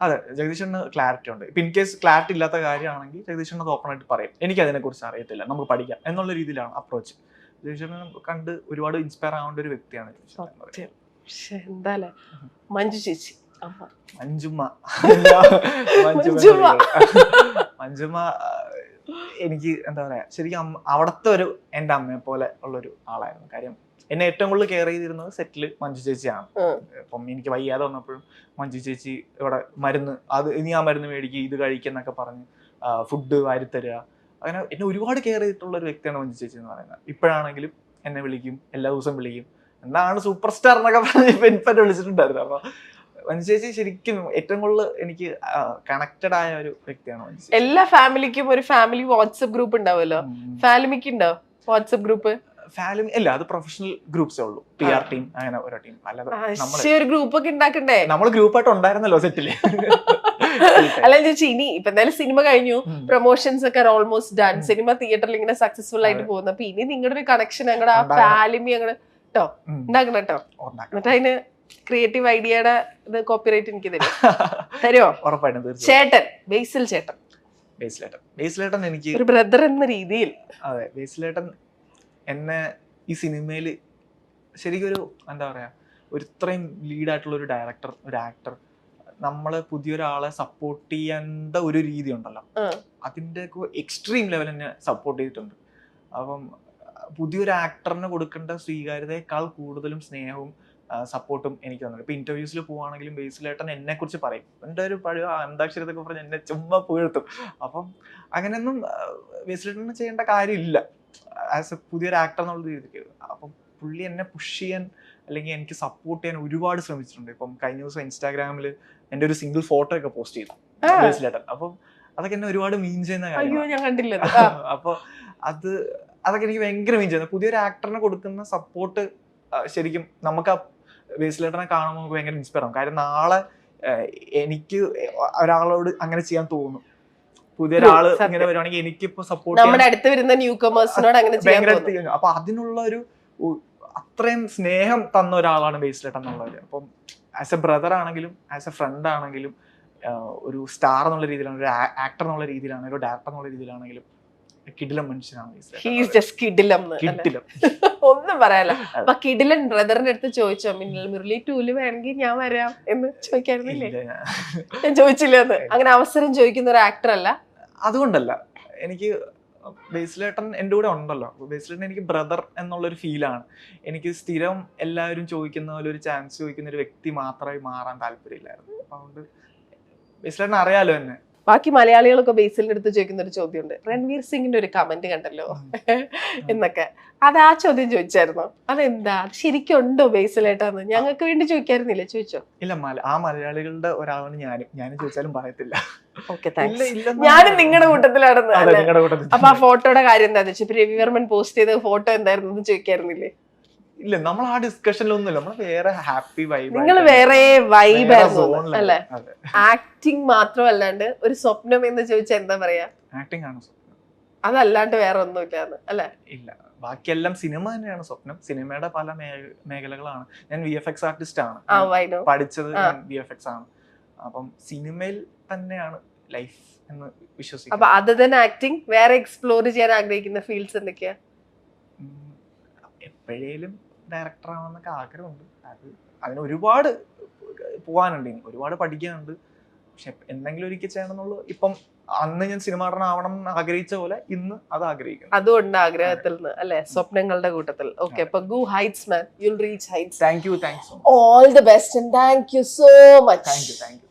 അതെ ജഗദീഷന് ക്ലാരിറ്റി ഉണ്ട്. ഇപ്പൊ ഇൻ കേസ് ക്ലാരിറ്റി ഇല്ലാത്ത കാര്യമാണെങ്കിൽ ജഗദീഷൻ അത് ഓപ്പൺ ആയിട്ട് പറയും. എനിക്ക് അതിനെ കുറിച്ച് അറിയത്തില്ല. നമുക്ക് പഠിക്കാം. എന്നുള്ള രീതിയിലാണ് അപ്രോച്ച് ജഗദീഷനെ കണ്ട് ഒരുപാട് ഇൻസ്പയർ ആവേണ്ട ഒരു വ്യക്തിയാണ് എന്താല്ലേ? മഞ്ജു ചേച്ചി. മഞ്ജുമ്മ. മഞ്ജുമ്മ. എനിക്ക് എന്താ പറയാ ശരിക്കും അവിടുത്തെ ഒരു എന്റെ അമ്മയെ പോലെ ഉള്ളൊരു ആളായിരുന്നു. കാര്യം എന്നെ ഏറ്റവും കൂടുതൽ കെയർ ചെയ്തിരുന്നത് സെറ്റിൽ മഞ്ജു ചേച്ചിയാണ്. അപ്പം എനിക്ക് വയ്യാതെ വന്നപ്പോഴും മഞ്ജു ചേച്ചി ഇവിടെ മരുന്ന് അത് ഇനി ആ മരുന്ന് മേടിക്കുക ഇത് കഴിക്കുന്നൊക്കെ പറഞ്ഞ് ഫുഡ് വാരിത്തരിക അങ്ങനെ എന്നെ ഒരുപാട് കെയർ ചെയ്തിട്ടുള്ള ഒരു വ്യക്തിയാണ് മഞ്ജു ചേച്ചി എന്ന് പറയുന്നത്. ഇപ്പോഴാണെങ്കിലും എന്നെ വിളിക്കും എല്ലാ ദിവസവും വിളിക്കും. എന്താണ് സൂപ്പർ സ്റ്റാർ എന്നൊക്കെ പറഞ്ഞ് ഇപ്പൊ എനിക്ക് എന്നെ വിളിച്ചിട്ടുണ്ടായിരുന്നു. അപ്പൊ മഞ്ജു ശരിക്കും ഏറ്റവും കൂടുതൽ എനിക്ക് കണക്റ്റഡ് ആയ ഒരു വ്യക്തിയാണ് എല്ലാ ഫാമിലിക്കും ഒരു ഫാമിലി വാട്സപ്പ് ഗ്രൂപ്പ് ഉണ്ടാവുമല്ലോ? ഫാമിലിക്ക് ഉണ്ടോ വാട്സപ്പ് ഗ്രൂപ്പ് ഫാലും അല്ല അത് പ്രൊഫഷണൽ ഗ്രൂപ്പ്സേ ഉള്ളൂ. പി ആർ ടീം അങ്ങനെ ഓരോ ടീം അല്ലാതെ ഒരു ഗ്രൂപ്പ് ഒക്കെ ഉണ്ടാക്കണ്ടേ? നമ്മൾ ഗ്രൂപ്പായിട്ട് ഉണ്ടായിരുന്നല്ലോ സെറ്റിൽ അല്ല ചേച്ചി ഇനി ഇപ്പൊ എന്തായാലും സിനിമ കഴിഞ്ഞു. പ്രൊമോഷൻസ് ഒക്കെ ഓൾമോസ്റ്റ് ഡൺ സിനിമ തിയേറ്ററിൽ ഇങ്ങനെ സക്സസ്ഫുൾ ആയിട്ട്. പോകുന്നു. അപ്പൊ ഇനി നിങ്ങളുടെ ഒരു കണക്ഷൻ ഞങ്ങളുടെ ആ. ഫാലിമി ഞങ്ങൾ കേട്ടോ ഉണ്ടാക്കണം കേട്ടോ എന്നിട്ട് അതിന് ക്രിയേറ്റീവ് ഐഡിയയുടെ ഇത് കോപ്പിറൈറ്റ് എനിക്ക് തരും. തരുമോ ഉറപ്പായിട്ടും ചേട്ടൻ ബേസിൽ ചേട്ടൻ. ബേസിലേട്ടൻ. ബേസിലേട്ടൻ എനിക്ക് ഒരു ബ്രദർ എന്ന രീതിയിൽ. അതെ ബേസിലേട്ടൻ എന്നെ ഈ സിനിമയിൽ ശരിക്കും ഒരു എന്താ പറയാ ഒരു ഇത്രയും ലീഡായിട്ടുള്ള ഒരു ഡയറക്ടർ ഒരു ആക്ടർ നമ്മൾ പുതിയൊരാളെ സപ്പോർട്ട് ചെയ്യേണ്ട ഒരു രീതി ഉണ്ടല്ലോ. അതിന്റെ അതിന്റെ എക്സ്ട്രീം ലെവൽ എന്നെ സപ്പോർട്ട് ചെയ്തിട്ടുണ്ട്. അപ്പം പുതിയൊരു ആക്ടറിന് കൊടുക്കേണ്ട സ്വീകാര്യതയേക്കാൾ കൂടുതലും സ്നേഹവും സപ്പോർട്ടും എനിക്ക് തന്നിട്ടുണ്ട്. ഇപ്പൊ ഇന്റർവ്യൂസിൽ പോവാണെങ്കിലും ബേസിലേട്ടൻ എന്നെ കുറിച്ച് പറയും. എന്റെ ഒരു പഴയ അന്താക്ഷരത്തൊക്കെ പറഞ്ഞ് എന്നെ ചുമ്മാ പുകഴ്ത്തും. അപ്പം അങ്ങനെയൊന്നും ബേസിലേട്ടന് ചെയ്യേണ്ട കാര്യമില്ല. ആസ് എ പുതിയൊരു ആക്ടർ എന്നുള്ള രീതിക്ക്. അപ്പം പുള്ളി എന്നെ പുഷ് ചെയ്യാൻ അല്ലെങ്കിൽ എനിക്ക് സപ്പോർട്ട് ചെയ്യാൻ ഒരുപാട് ശ്രമിച്ചിട്ടുണ്ട്. ഇപ്പം കഴിഞ്ഞ ദിവസം ഇൻസ്റ്റാഗ്രാമിൽ എന്റെ ഒരു സിംഗിൾ ഫോട്ടോ ഒക്കെ പോസ്റ്റ് ചെയ്തു. ബേസിലേട്ടൻ അപ്പം അതൊക്കെ എന്നെ ഒരുപാട് മീൻ ചെയ്യുന്ന കാര്യമാണ്. ഞാൻ കണ്ടില്ല അപ്പൊ അത് അതൊക്കെ എനിക്ക് ഭയങ്കര മീൻ ചെയ്യുന്നത് പുതിയൊരു ആക്ടറിന് കൊടുക്കുന്ന സപ്പോർട്ട് ശരിക്കും നമുക്ക് ആ ബേസിലേട്ടനെ കാണുമ്പോൾ നമുക്ക് ഭയങ്കര ഇൻസ്പയർ ആവും. കാര്യം നാളെ എനിക്ക് ഒരാളോട് അങ്ങനെ ചെയ്യാൻ തോന്നും. പുതിയൊരാൾ ഒരാൾ ഇങ്ങനെ വരുവാണെങ്കിൽ എനിക്കിപ്പോ സപ്പോർട്ട് നമ്മുടെ അടുത്ത് വരുന്ന ന്യൂ കമേഴ്സിനോട് അങ്ങനെ ചെയ്യാൻ ഭയങ്കര തോന്നും. അപ്പൊ അതിനുള്ള ഒരു അത്രയും സ്നേഹം തന്ന ഒരാളാണ് ബേസിലേട്ടൻ എന്നുള്ളത് അപ്പം ആസ് എ ബ്രദർ ആണെങ്കിലും ആസ് എ ഫ്രണ്ട് ആണെങ്കിലും ഒരു സ്റ്റാർ എന്നുള്ള രീതിയിലാണ് ഒരു ആക്ടർ എന്നുള്ള രീതിയിലാണെങ്കിലും ഒരു ഡയറക്ടർ എന്നുള്ള രീതിയിലാണെങ്കിലും കിടിലം മനുഷ്യനാണ്. ഹീസ് ജസ്റ്റ് കിഡിലം കിടിലം ഒന്നും പറയാല അപ്പൊ കിഡിലൻ ബ്രദറിന്റെ അടുത്ത് ചോദിച്ചോ മിന്നൽ മുരളി ടൂൽ വേണമെങ്കിൽ ഞാൻ വരാം എന്ന് ചോദിക്കായിരുന്നില്ലേ? ഞാൻ- ചോദിച്ചില്ല അത് അങ്ങനെ അവസരം ചോദിക്കുന്ന ഒരു ആക്ടർ അല്ല. അതുകൊണ്ടല്ല. എനിക്ക് ബേസിലേട്ടൻ എന്റെ കൂടെ ഉണ്ടല്ലോ. ബേസിലേട്ടൻ എനിക്ക് ബ്രദർ എന്നുള്ളൊരു ഫീലാണ് എനിക്ക് സ്ഥിരം എല്ലാവരും ചോദിക്കുന്ന പോലെ ഒരു ചാൻസ് ചോദിക്കുന്ന ഒരു വ്യക്തി മാത്രമായി മാറാൻ താല്പര്യമില്ലായിരുന്നു. അതുകൊണ്ട് ബേസിലേട്ടൻ അറിയാലോ എന്നെ. ബാക്കി മലയാളികളൊക്കെ ബേസിലിന്റെ അടുത്ത് ചോദിക്കുന്ന ഒരു ചോദ്യമുണ്ട്. രൺവീർ സിംഗിന്റെ ഒരു കമന്റ് കണ്ടല്ലോ? എന്നൊക്കെ. അത് ആ ചോദ്യം ചോദിച്ചായിരുന്നു. അതെന്താ? അത് ശരിക്കും ഉണ്ടോ ബേസിലേട്ടാന്ന്? ഞങ്ങൾക്ക് വേണ്ടി ചോദിക്കാറുന്നില്ല ചോദിച്ചോ. ഇല്ല ആ മലയാളികളുടെ ഒരാളാണ് ഞാനും. ഞാനും ചോദിച്ചാലും പറയത്തില്ല. ഞാനും നിങ്ങളുടെ കൂട്ടത്തിലാണെന്ന് അപ്പൊ ആ ഫോട്ടോയുടെ കാര്യം എന്താണെന്ന് വെച്ചാൽ രവിവർമ്മൻ പോസ്റ്റ് ചെയ്ത ഫോട്ടോ എന്തായിരുന്നു എന്ന് ചോദിക്കായിരുന്നില്ലേ? ഇല്ല നമ്മൾ ആ ഡിസ്കഷനിലൊന്നുമില്ല നമ്മൾ വേറെ ഹാപ്പി വൈബ് നിങ്ങൾ വേറെ വൈബ് അല്ലേ? ആക്ടിങ് മാത്രമല്ലാണ്ട് ഒരു സ്വപ്നം എന്ന് ചോദിച്ചാൽ എന്താ പറയാ? ആക്ടിങ് ആണ് സ്വപ്നം. അതല്ലാണ്ട് വേറെ ഒന്നുമില്ല അല്ലേ? ഇല്ല. ബാക്കിയെല്ലാം സിനിമ തന്നെയാണ് സ്വപ്നം. സിനിമയുടെ പല മേഖലകളാണ്. ഞാൻ വി എഫ് എക്സ് ആർട്ടിസ്റ്റ് ആണ്. പഠിച്ചത് വി എഫ് എക്സ് ആണ്. അപ്പം സിനിമയിൽ തന്നെയാണ് ലൈഫ് എന്ന് അപ്പൊ വിശ്വസിക്കുന്നു അതർ ദൻ ആക്ടിങ് വേറെ എക്സ്പ്ലോർ ചെയ്യാൻ ആഗ്രഹിക്കുന്ന ഫീൽഡ്സ് എന്തൊക്കെയാ? എപ്പോഴേലും ഡയറക്ടർ ആവാന്നൊക്കെ ആഗ്രഹമുണ്ട്. അത് അതിന് ഒരുപാട് പോകാനുണ്ട് ഇനി ഒരുപാട് പഠിക്കാനുണ്ട്. പക്ഷെ എന്തെങ്കിലും ഒരിക്കൽ ചെയ്യണമെന്നുള്ളൂ. ഇപ്പം അന്ന് ഞാൻ സിനിമ ആവണം എന്ന് ആഗ്രഹിച്ച പോലെ ഇന്ന് അത് ആഗ്രഹിക്കുന്നു. അതുകൊണ്ട് ആഗ്രഹത്തിൽ നിന്ന് അല്ലെ? സ്വപ്നങ്ങളുടെ കൂട്ടത്തിൽ. ഓക്കെ അപ്പൊ go heights man. You'll reach heights thank you thanks all the best and thank you so much thank you thank you